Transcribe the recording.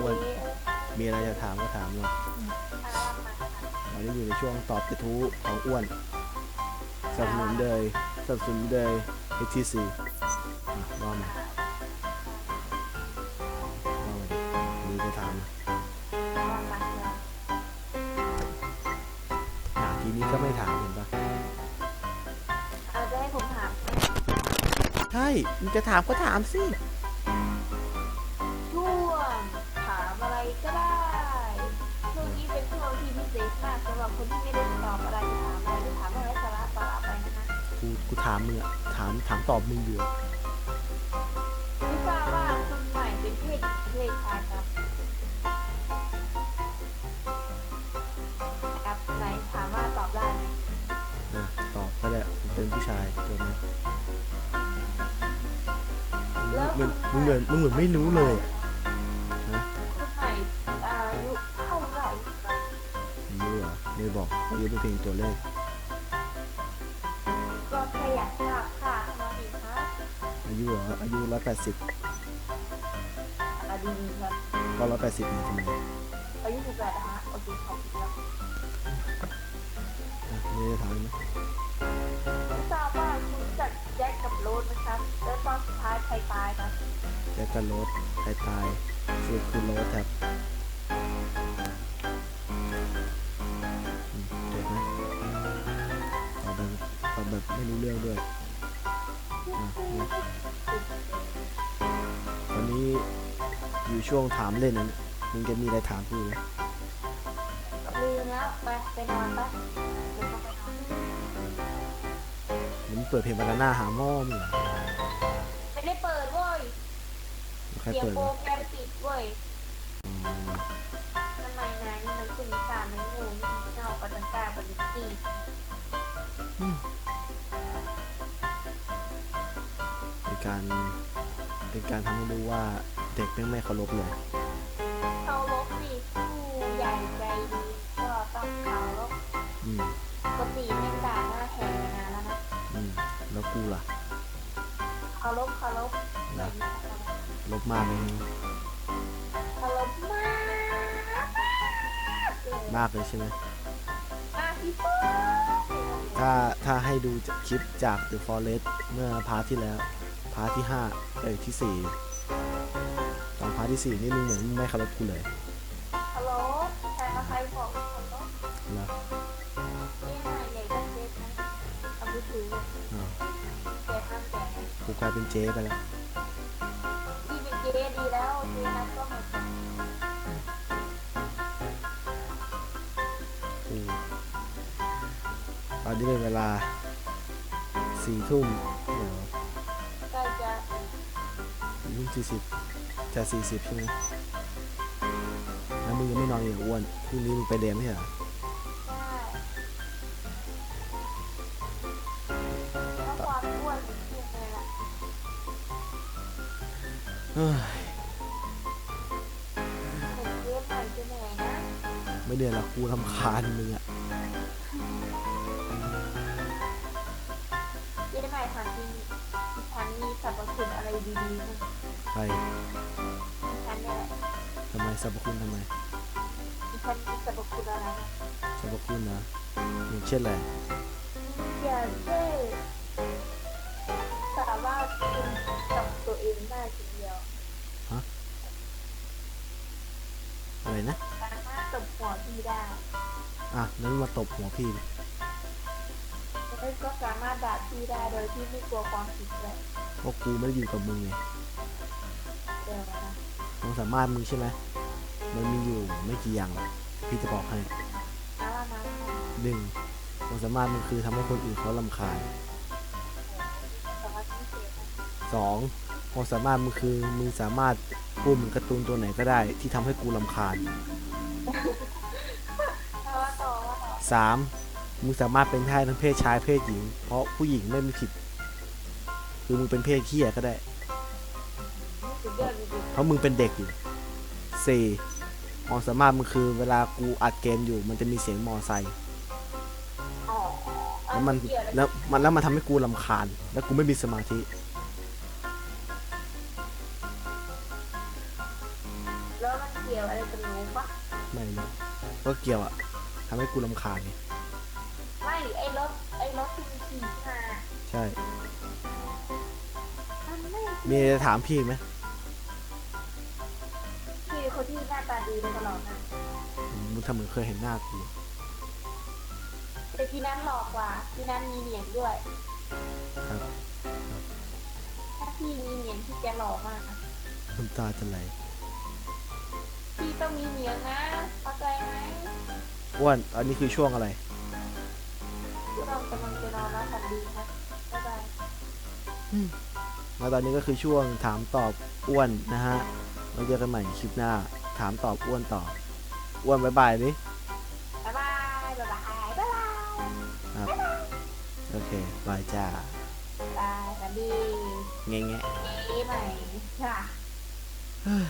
อ้วนเอ๊ะมีอะไรจะถามก็ถามเลยถามมาค่ะตอนนี้อยู่ในช่วงตอบกระทู้ของอ้วนสนับสนุนโดยสนับสนุนโดย HTC อะว่ามาว่ามาดิมีจะถามไหมถามมาเลยอะทีนี้ก็ไม่ถามเห็นปะเอาจะให้ผมถาม ใช่ มึงจะถามก็ถามสิ ก็ได้ช่วงนี้เป็นช่วงที่พิเศษมากสำหรับคนที่ไม่ได้ตอบอะไรถามอะไรที่ถามอะไรสาระสาระไปนะคะกูกูถามมึงอะถามถามตอบมึงอยู่อะไม่ทราบว่าคุณใหม่เป็นเพศหญิงเพศชายครับครับไหนถามว่าตอบได้ไหมอะตอบก็ได้มึงเป็นผู้ชายตัวนี้มึงมึงเหมือนมึงเหมือนไม่รู้เลยอะนะ อกอายุเป็นเพียงตัวเลข ก็แค่อยากทราบค่ะเท่านั้นเองครับอายุเหรออายุร้อยแปดสิบอะดีๆครับก็ร้อยแปดสิบนะทำไมอายุสิบแปดนะฮะโอเคขอบคุณครับอะไม่ได้ถามนะไม่ทราบว่าคุณรู้จักแจ็คกับโรสไหมครับแล้วตอนสุดท้ายใครตายครับแจ็คกันโรสใครตายสรุปคือโรสครับ แบบตอบแบบไม่รู้เรื่องด้วยอะเนี่ยตอนนี้อยู่ช่วงถามเล่นนะเนี่ยมึงจะมีอะไรถามกูไหมลืมแล้วไปไปนอนไปเดี๋ยวต้องไปนอนหรือมึงเปิดเพลงบานาน่าหาหม้อมึงเหรอไม่ได้เปิดเว้ยใครเสียงเปิดโปรวะแกรมปิดเว้ยอ๋อทำไมนายนี่มันคุณการไม่งูนี่เน่าปันกาปันตีเป็น การเป็นการทำให้รู้ว่าเด็กแม่งไม่เคารพเลยเคารพสิผู้ใหญ่ใจดีก็ต้องเคารพอืมปกติแม่งด่าหน้าแหงมานานแล้วนะอืมแล้วกูล่ะเคารพเคารพนะลบมากเลยเคารพมากเลยมากเลยใช่ไหมมากที่สุดถ้าถ้าให้ดูจากคลิปจาก The Forest เมื่อพาร์ทที่แล้ว พาร์ทที่5เอ้ยที่4ตอนพาร์ทที่4นี่มึงเหมือนมึงไม่เคารพกูเลยฮัลโหลใครมาใครบอกฮัลโหลนะนี่นายใหญ่ก็เจ๊นะทำมือถืออ้าวแกห้ามแกกูกลายเป็นเจ๊ไปแล้วที่เป็นเจ๊ดีแล้วเจ๊นับก็เหมือนกันกูตอนนี้เป็นเวลา4ทุ่ม 4ทุ่ม40จะ40ใช่ไหมแล้วมึงยังไม่นอนอีกเหรออ้วนพรุ่งนี้มึงไปเรียนไม่ใช่เหรอได้ถ้าความอ้วนถูกเลยล่ะเฮ้ยเห็นเจ๊ใหม่จะเหนื่อยนะไม่เดือนละกูทำคาญมึงอะ รรพคุณอะไรดีๆไหมไปฉันเนี่ยแหละทำไมสรรพคุณทำไมฉันมีสรรพคุณอะไรนะสรรพคุณนะอย่างเช่นอะไรอย่างเช่นสามารถคุมกับตัวเองได้ทีเดียวอะไรนะสามารถตบหัวพี่ได้ อะนั้นมาตบหัวพี่ดิ แล้วก็สามารถด่าพี่ได้โดยที่ไม่กลัวความผิดเลยเพราะกูไม่ได้อยู่กับมึงไงเดี๋ยวนะความสามารถมึงใช่ไหมมันมีอยู่ไม่กี่อย่างหรอกพี่จะบอกให้อาละมาหนึ่งความสามารถมึงคือทำให้คนอื่นเขาลำคาญสามารถพิเศษนะสองความสามารถมึงคือมึงสามารถพูดเหมือนการ์ตูนตัวไหนก็ได้ ที่ทำให้กูลำคาญถ้าว่าต่อว่าต่อสาม มึงสามารถเป็นได้ทั้งเพศชายเพศหญิง เพราะผู้หญิงไม่มีผิด คือมึงเป็นเพศเขี้ยก็ได้นี่สุดยอดจริงเพราะมึงเป็นเด็กอยู่สี่ความสามารถมึงคือเวลากูอัดเกมอยู่ มันจะมีเสียงมอไซค์ๆอ๋ออัแล้วมันเกี่ยวอะไรแล้วมันแล้วมันทำให้กูลำคาญ แล้วกูไม่มีสมาธิแล้วมันเกี่ยวกี่ยวอะไรกันรู้ปะไม่รู้ก็เกี่ยวอะทำให้กูรำคาญไง ไม่ไอ้รถไอ้รถที่มันขี่มาใช่ มันไม่มีอะไรจะถามพี่อีกไหมคือคนที่หน้าตาดีมาตลอดนะมึงทำเหมือนเคยเห็นหน้ากูแต่ที่นั้นหลอกกว่าที่นั้นมีเหนียงด้วยครับ ถ้าพี่มีเหนียงที่จะหล่อมากน้ำตาจะไหลพี่ต้องมีเหนียงนะเข้าใจไหมอ้วนอันนี้คือช่วงอะไร ที่เรากำลังจะนอนแล้วฝันดีนะบ๊ายบายแล้วตอนนี้ก็คือช่วงถามตอบอ้วนนะฮะเราเจอกันใหม่คลิปหน้า ถามตอบอ้วนต่อ อ้วนบายบายดิบ๊ายบายบ๊ายบายบ๊ายบายครับโอเคบายจ้าบ๊ายบายฝันดีแง่แง่ปีใหม่ค่ะเฮ้ย